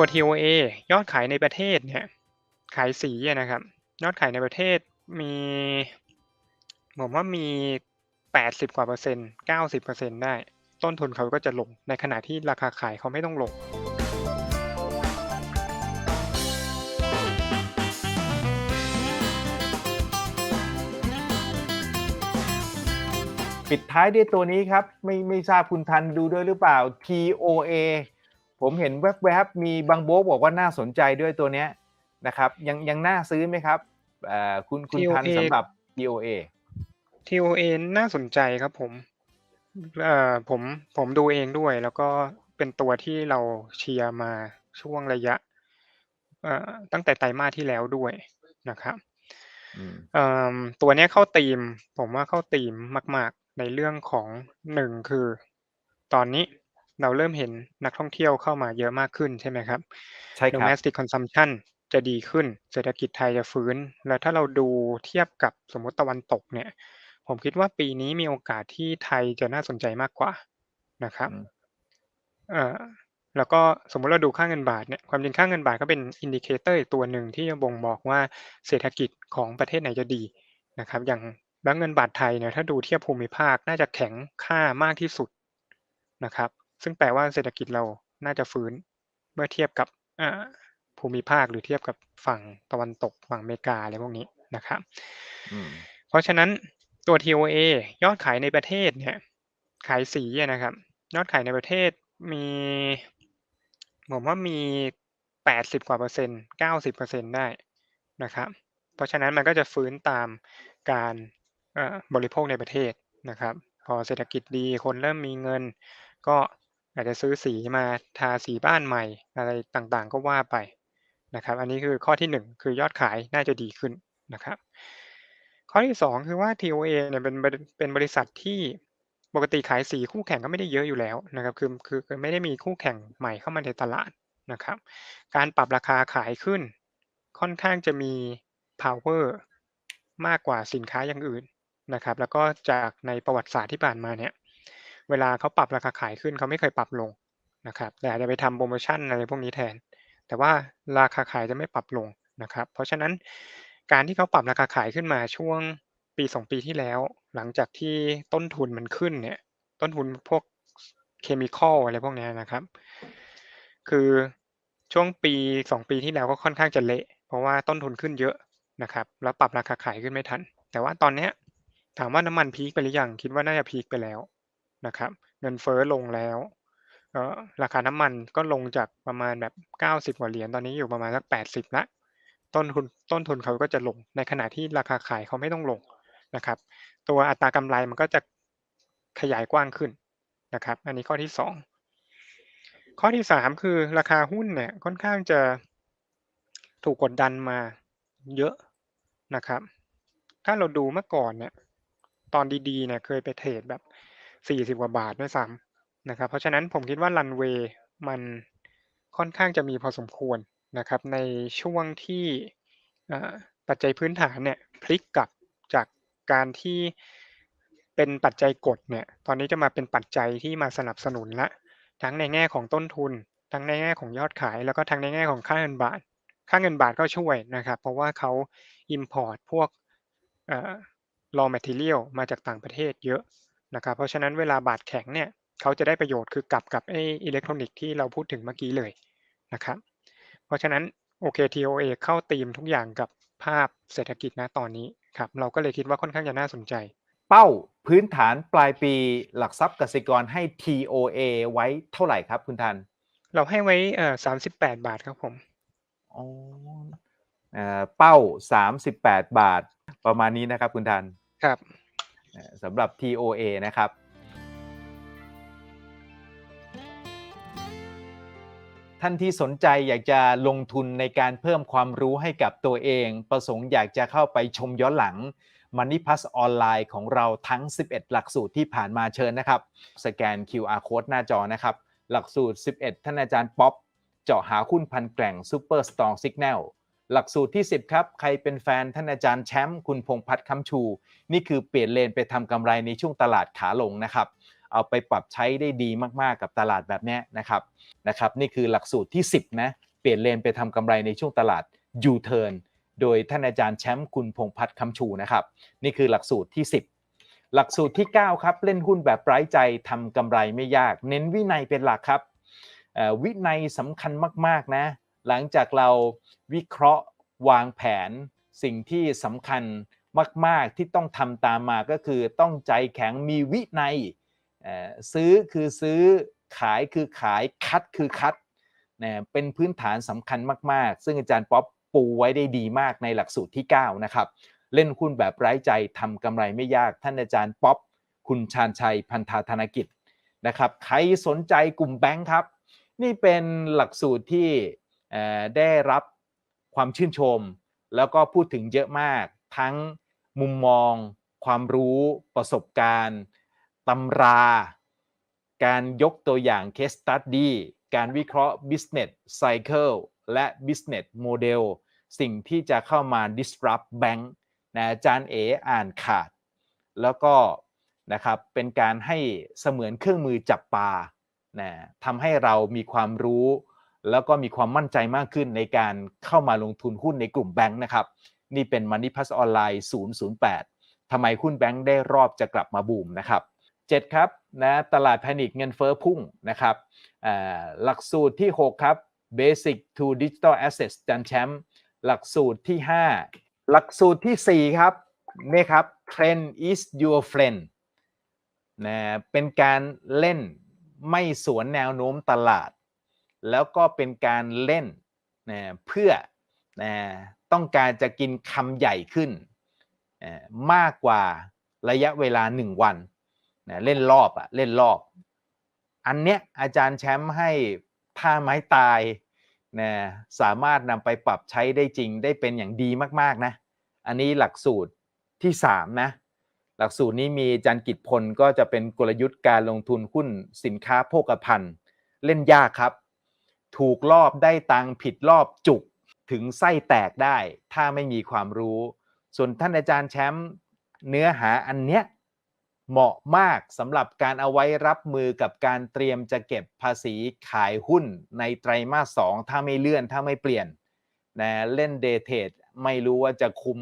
ตัว TOA ยอดขายในประเทศเนี่ยขายสีนะครับ ยอดขายในประเทศมีผมว่ามี 80 กว่าเปอร์เซ็นต์ 90เปอร์เซ็นต์ได้ ต้นทุนเขาก็จะลง ในขณะที่ราคาขายเขาไม่ต้องลง ปิดท้ายด้วยตัวนี้ครับ ไม่ไม่ทราบคุณทันดูด้วยหรือเปล่า TOA ผมเห็นแวบๆมีบางโบ๊กบอกว่าน่าสนใจด้วยตัวเนี้ยนะครับยังยังน่าซื้อไหมครับเอ่อคุณคุณทัน TOA สำหรับ TOA TOA น่าสนใจครับผมเอ่อผมผมดูเองด้วย แล้วก็เป็นตัวที่เราเชียร์มาช่วงระยะเอ่อตั้งแต่ไตรมาสที่แล้วด้วยนะครับอืมเอ่อตัวเนี้ยเข้าธีม ผมว่าเข้าธีมมาก ๆ ในเรื่องของหนึ่งคือ ตอนนี้ เราเริ่มเห็นนักท่องเที่ยวเข้ามาเยอะมากขึ้นใช่ไหมครับใช่ครับ domestic consumption จะดีขึ้น เศรษฐกิจไทยจะฟื้น แล้วถ้าเราดูเทียบกับสมมติตะวันตกเนี่ย ผมคิดว่าปีนี้มีโอกาสที่ไทยจะน่าสนใจมากกว่านะครับอืมเอ่อแล้วก็สมมุติเราดูค่าเงินบาทเนี่ยความจริงค่าเงินบาทก็เป็นอินดิเคเตอร์อีกตัวหนึ่งที่จะบ่งบอกว่าเศรษฐกิจของประเทศไหนจะดีนะครับ อย่างแล้วเงินบาทไทยเนี่ยถ้าดูเทียบภูมิภาคน่าจะแข็งค่ามากที่สุดนะครับ ซึ่งแปลว่าเศรษฐกิจเราน่าจะฟื้นเมื่อเทียบกับอ่าภูมิภาคหรือเทียบกับฝั่งตะวันตกฝั่งอเมริกาอะไรพวกนี้นะครับอืมเพราะฉะนั้นตัว TOA ยอดขายในประเทศเนี่ย ขายสีอะนะครับ ยอดขายในประเทศมีผมว่ามี80กว่าเปอร์เซ็นต์90เปอร์เซ็นต์ได้นะครับ เพราะฉะนั้นมันก็จะฟื้นตามการเอ่อบริโภคในประเทศนะครับ พอเศรษฐกิจดีคนเริ่มมีเงิน ก็ อาจจะซื้อสีมาทาสีบ้านใหม่อะไรต่างๆ ก็ว่าไปนะครับ อันนี้คือข้อที่หนึ่งคือยอดขายน่าจะดีขึ้นนะครับ ข้อที่สองคือว่า TOA เนี่ยเป็นเป็นบริษัทที่ปกติขายสีคู่แข่งก็ไม่ได้เยอะอยู่แล้วนะครับ คือคือไม่ได้มีคู่แข่งใหม่เข้ามาในตลาดนะครับ การปรับราคาขายขึ้น ค่อนข้างจะมี power มากกว่าสินค้าอย่างอื่นนะครับ แล้วก็จากในประวัติศาสตร์ที่ผ่านมาเนี่ย เวลาเขาปรับราคาขายขึ้นเขาไม่เคยปรับลงนะครับแต่อาจจะไปทำโปรโมชั่นอะไรพวกนี้แทน แต่ว่าราคาขายจะไม่ปรับลงนะครับ เพราะฉะนั้นการที่เขาปรับราคาขายขึ้นมาช่วงปีสองปีที่แล้ว หลังจากที่ต้นทุนมันขึ้นเนี่ยต้นทุนพวกเคมีคอลอะไรพวกนี้นะครับ คือช่วงปีสองปีที่แล้วก็ค่อนข้างจะเละ เพราะว่าต้นทุนขึ้นเยอะนะครับ แล้วปรับราคาขายขึ้นไม่ทัน แต่ว่าตอนเนี้ยถามว่าน้ำมันพีคไปหรือยังคิดว่าน่าจะพีคไปแล้ว นะครับ เงินเฟ้อลงแล้วราคาน้ำมันก็ลงจากประมาณแบบเก้าสิบกว่าเหรียญตอนนี้อยู่ประมาณสักแปดสิบละ ต้นทุนต้นทุนเขาก็จะลง ในขณะที่ราคาขายเขาไม่ต้องลงนะครับ ตัวอัตรากำไรมันก็จะขยายกว้างขึ้นนะครับ อันนี้ข้อที่สองข้อที่สามคือราคาหุ้นเนี่ยค่อนข้างจะถูกกดดันมาเยอะนะครับ ถ้าเราดูเมื่อก่อนเนี่ยตอนดีๆเนี่ยเคยไปเทรดแบบ 40 กว่าบาทด้วยซ้ำนะครับ เพราะฉะนั้นผมคิดว่ารันเวย์มันค่อนข้างจะมีพอสมควรนะครับในช่วงที่ปัจจัยพื้นฐานเนี่ยพลิกกลับจากการที่เป็นปัจจัยกดเนี่ยตอนนี้จะมาเป็นปัจจัยที่มาสนับสนุนละ ทั้งในแง่ของต้นทุน ทั้งในแง่ของยอดขาย แล้วก็ทั้งในแง่ของค่าเงินบาท ค่าเงินบาทก็ช่วยนะครับ เพราะว่าเขา import พวก raw material มาจากต่างประเทศเยอะ นะครับเพราะฉะนั้นเวลาบาทแข็งเนี่ยเขาจะได้ประโยชน์คือกลับกับไอ้อิเล็กทรอนิกส์ที่เราพูดถึงเมื่อกี้เลยนะครับเพราะฉะนั้นโอเค TOA เข้าธีมทุกอย่างกับภาพเศรษฐกิจนะตอนนี้ครับเราก็เลยคิดว่าค่อนข้างจะน่าสนใจ เป้าพื้นฐานปลายปีหลักทรัพย์กสิกรให้ TOA ไว้เท่าไหร่ครับคุณทัน เราให้ไว้เอ่อสามสิบแปดบาทครับผมอ๋อเอ่อเป้า 38 บาท ประมาณนี้นะครับคุณทัน ครับเอ่อ สำหรับ TOA นะครับท่านที่สนใจอยากจะลงทุนในการเพิ่มความรู้ให้กับตัวเอง ประสงค์อยากจะเข้าไปชมย้อนหลัง Money Plus ออนไลน์ของเราทั้ง 11 หลักสูตรที่ผ่านมาเชิญนะครับ สแกน QR Code หน้าจอนะครับ หลักสูตร 11 ท่านอาจารย์ป๊อป เจาะหาหุ้นพันแกร่ง Super Strong Signal หลักสูตรที่ 10 ครับ ใครเป็นแฟนท่านอาจารย์แชมป์คุณพงพัฒน์คำชู นี่คือเปลี่ยนเลนไปทำกำไรในช่วงตลาดขาลงนะครับ เอาไปปรับใช้ได้ดีมากๆกับตลาดแบบนี้นะครับนะครับ นี่คือหลักสูตรที่ 10 นะ เปลี่ยนเลนไปทำกำไรในช่วงตลาด U-turn โดยท่านอาจารย์แชมป์คุณพงพัฒน์คำชูนะครับ นี่คือหลักสูตรที่ 10 หลักสูตรที่ 9 ครับ เล่นหุ้นแบบไร้ใจทำกำไรไม่ยาก เน้นวินัยเป็นหลักครับอ่อวินัยสำคัญมากๆนะ หลังจากเราวิเคราะห์วางแผนสิ่งที่สำคัญมาก ๆ ที่ต้องทำตามมาก็คือต้องใจแข็งมีวินัยซื้อคือซื้อขายคือขายคัดคือคัดนะเป็นพื้นฐานสำคัญมาก ๆ ซึ่งอาจารย์ป๊อปปูไว้ได้ดีมากในหลักสูตรที่ 9 นะครับ เล่นหุ้นแบบไร้ใจทำกำไรไม่ยากท่านอาจารย์ป๊อปคุณชาญชัยพันธาธนกิจนะครับ ใครสนใจกลุ่มแบงค์ครับ นี่เป็นหลักสูตรที่ ได้รับความชื่นชม แล้วก็พูดถึงเยอะมากทั้งมุมมอง ความรู้ประสบการณ์ตำรา การยกตัวอย่าง case study การวิเคราะห์ business cycle และ business model สิ่งที่จะเข้ามา disrupt bank นะจารย์เออ่านขาด แล้วก็นะครับเป็นการให้เสมือนเครื่องมือจับปลานะทำให้เรามีความรู้ แล้วก็มีความมั่นใจมากขึ้นในการเข้ามาลงทุนหุ้นในกลุ่มแบงค์นะครับ นี่เป็น Money Plus ออนไลน์008ทำไมหุ้นแบงค์ได้รอบจะกลับมาบูมนะครับ 7 ครับนะตลาดแพนิคเงินเฟ้อพุ่งนะครับหลักสูตรที่ 6 ครับ Basic to Digital Assets จันแชมป์หลักสูตรที่ 5 หลักสูตรที่ 4 ครับนี่ครับ Trend is your friend นะเป็นการเล่นไม่สวนแนวโน้มตลาด แล้วก็เป็นการเล่นนะเพื่อนะต้องการจะกินคำใหญ่ขึ้นเอ่อมากกว่าระยะเวลา 1 วันนะเล่นรอบอะเล่นรอบ อันเนี้ยอาจารย์แชมป์ให้ท่าไม้ตายนะสามารถนำไปปรับใช้ได้จริงได้เป็นอย่างดีมากๆนะ อันนี้หลักสูตรที่ 3 นะ หลักสูตรนี้มีจารย์กิจพลก็จะเป็นกลยุทธ์การลงทุนหุ้นสินค้าโภคภัณฑ์ เล่นยากครับ ถูกรอบได้ตังค์ผิดรอบจุกถึงไส้แตกได้ ถ้าไม่มีความรู้ ส่วนท่านอาจารย์แชมป์เนื้อหาอันเนี้ยเหมาะมากสำหรับการเอาไว้รับมือกับการเตรียมจะเก็บภาษีขายหุ้นในไตรมาสสองถ้าไม่เลื่อนถ้าไม่เปลี่ยนนะเล่นเดเทดไม่รู้ว่าจะคุ้ม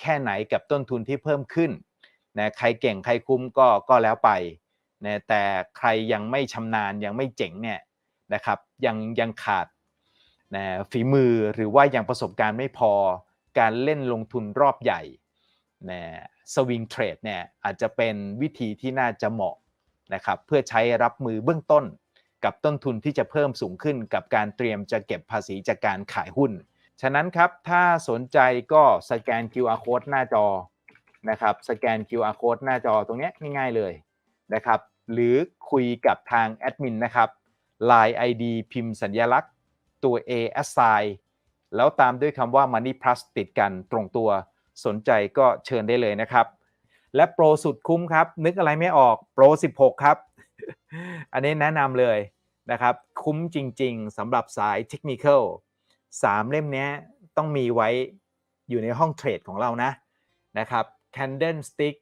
แค่ไหนกับต้นทุนที่เพิ่มขึ้นนะใครเก่งใครคุ้มก็ก็แล้วไปนะแต่ใครยังไม่ชำนาญยังไม่เจ๋งเนี่ย นะครับยังยังขาดนะฝีมือหรือว่ายังประสบการณ์ไม่พอการเล่นลงทุนรอบใหญ่นะสวิงเทรดเนี่ยอาจจะเป็นวิธีที่น่าจะเหมาะนะครับเพื่อใช้รับมือเบื้องต้น กับต้นทุนที่จะเพิ่มสูงขึ้น กับการเตรียมจะเก็บภาษีจากการขายหุ้น ฉะนั้นครับถ้าสนใจก็สแกน QR code หน้าจอนะครับสแกน QR code หน้าจอตรงนี้ง่ายๆเลยนะครับหรือคุยกับทางแอดมินนะครับ Line ID พิมพ์สัญลักษณ์ตัว A assign แล้วตามด้วยคำว่า Money Plus ติดกันตรงตัวสนใจก็เชิญได้เลยนะครับ และโปรสุดคุ้มครับ นึกอะไรไม่ออกโปร 16 ครับ อันนี้แนะนำเลยนะครับ คุ้มจริง ๆสำหรับสายเทคนิคสามเล่มนี้ต้องมีไว้อยู่ในห้องเทรดของเรานะนะครับ Candlestick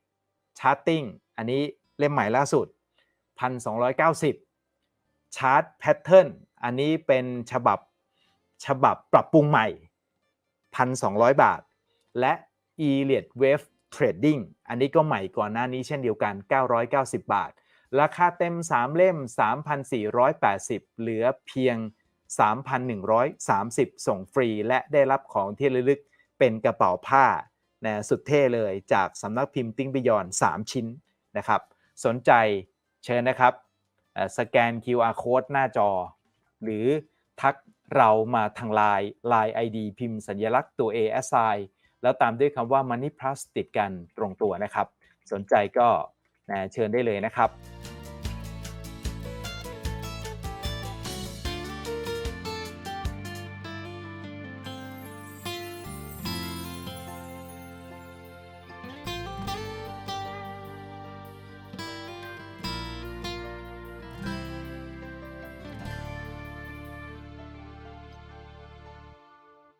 Charting อันนี้เล่มใหม่ล่าสุด 1,290 Chart Pattern อันนี้เป็นฉบับฉบับปรับปรุงใหม่ 1,200 บาท และ e l i o t Wave Trading อันนี้ก็ใหม่ก่อนหน้านี้เช่นเดียวกัน 990 บาท ราคาเต็ม 3 เล่ม 3,480 เหลือเพียง 3,130 ส่งฟรี และได้รับของที่ระลึกเป็นกระเป๋าผ้านะสุดเท่เลยจากสำนักพิมพ์ติ้งบิยอน 3 ชิ้นนะครับ สนใจเชิญนะครับ สแกน QR code หน้าจอ หรือทักเรามาทางไลน์ Line ID พิมพ์สัญลักษณ์ตัว ASI แล้วตามด้วยคำว่า Money Plus ติดกันตรงตัวนะครับ สนใจก็นะเชิญได้เลยนะครับ